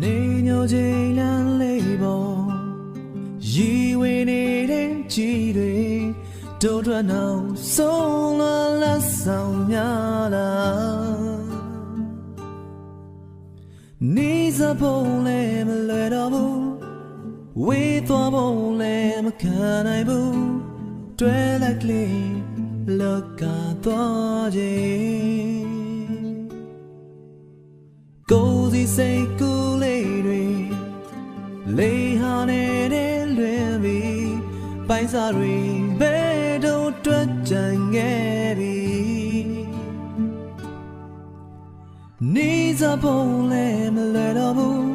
နေညိုချိန်လမ်းလေးပေါ်ရီဝေနေတဲ့ကြည်တွေတို့ထွက်နောက်ဆုံးလာလက်ဆောင်များလားနေစဖို့လည်းမလွယ်တော့ဘူးဝေးသွားဖို့လည်းမခံနိုင်ဘူးတွဲလက်ကလေးလောကသွားခြင်းကိုယ်စီစိတ်ကူးလေးတွေ လေးဟာနေတဲ့လွင်ပြီးပိုင်စားတွေဘယ်တော့တွက်ကြံခဲ့ပြီနေစားဖို့လည်းမလွယ်တော့ဘူး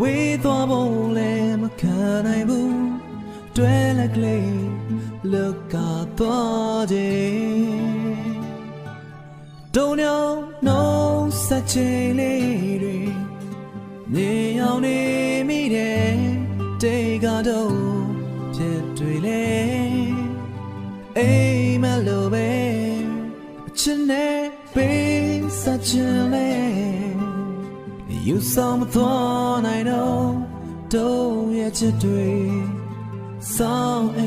ဝေးသွားဖို့လည်းမခံနိုင်ဘူးတွဲလက်ကလေးလောကသွားခြင်းတုံညောင်းနှုံးဆက်ချင်လေးတွေ မြေအောင်နေမိတယ်တေကတော့ဖြစ်တွေလေအိမ်မလို့ပဲအချစ်နဲ့ပေးဆက်ချင်လေယူဆောင်မသွားနိုင်တော့တုံးရဲ့ချစ်တွေဆောင်းအိ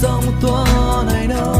ဆောင်မသွားနိုင်တော့တုံးရဲ့ချစ်တွေ